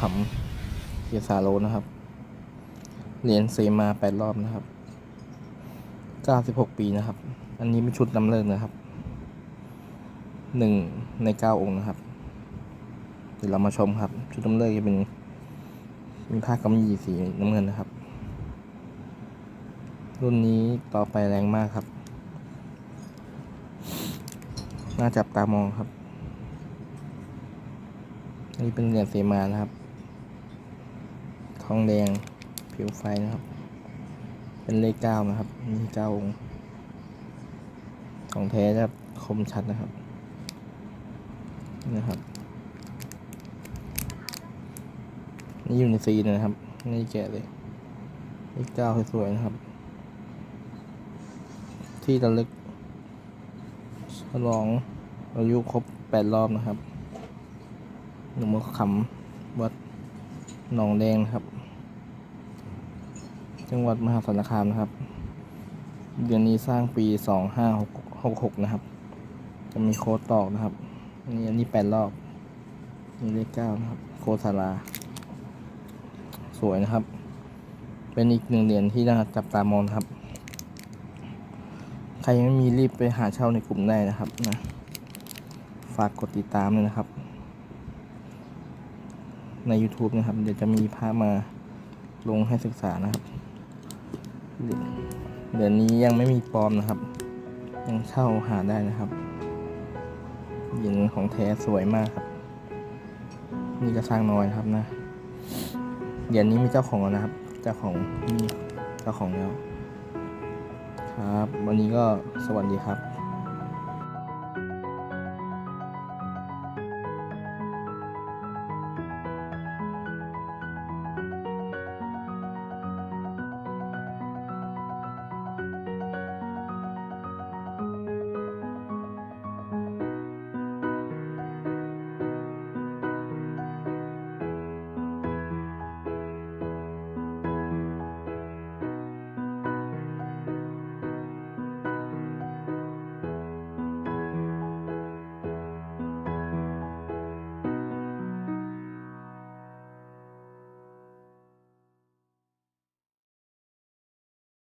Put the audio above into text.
ขำเกียรติสาโลนะครับ เหรียญเซมาแปดรอบนะครับเก้าสิบหกปีนะครับ อันนี้เป็นชุดนำเลิกนะครับหนึ่งในเก้าองค์นะครับ เดี๋ยวเรามาชมครับ ชุดนำเลิกจะเป็น มีผ้ากำยี่สีน้ำเงินนะครับ รุ่นนี้ต่อไปแรงมากครับ น่าจับตามองครับอันนี้เป็นเหรียญเสมานะครับ ทองแดงผิวไฟนะครับ เป็นเลขเก้านะครับ มีเก้าองค์ของแท้จะครับคมชัดนะครับนะครับ นี่อยู่ในซีนนะครับนี่แกะเลยเลขเก้าสวยๆนะครับ ที่ระลึกฉลองอายุครบแปดรอบนะครับหนุ่มขำวัด หนองแดงนะครับ จังหวัดมหาสารคามนะครับ เดือนนี้สร้างปีสองห้าหกหกหกนะครับ จะมีโค้ดตอกนะครับนี่อันนี้แปดรอบนี่เลขเก้านะครับ โคสาราสวยนะครับ เป็นอีกหนึ่งเหรียญที่น่าจับตามองครับ ใครยังไม่มีรีบไปหาเช่าในกลุ่มได้นะครับนะ ฝากกดติดตามเลยนะครับ ใน YouTube นะครับ เดี๋ยวจะมีภาพมาลงให้ศึกษานะครับ เดี๋ยวนี้ยังไม่มีปลอมนะครับ ยังเช่าหาได้นะครับเหรียญของแท้สวยมากครับ นี่ก็สร้างน้อยครับนะเหรียญนี้มีเจ้าของแล้วนะครับ เจ้าของมีเจ้าของแล้ว ครับ วันนี้ก็สวัสดีครับ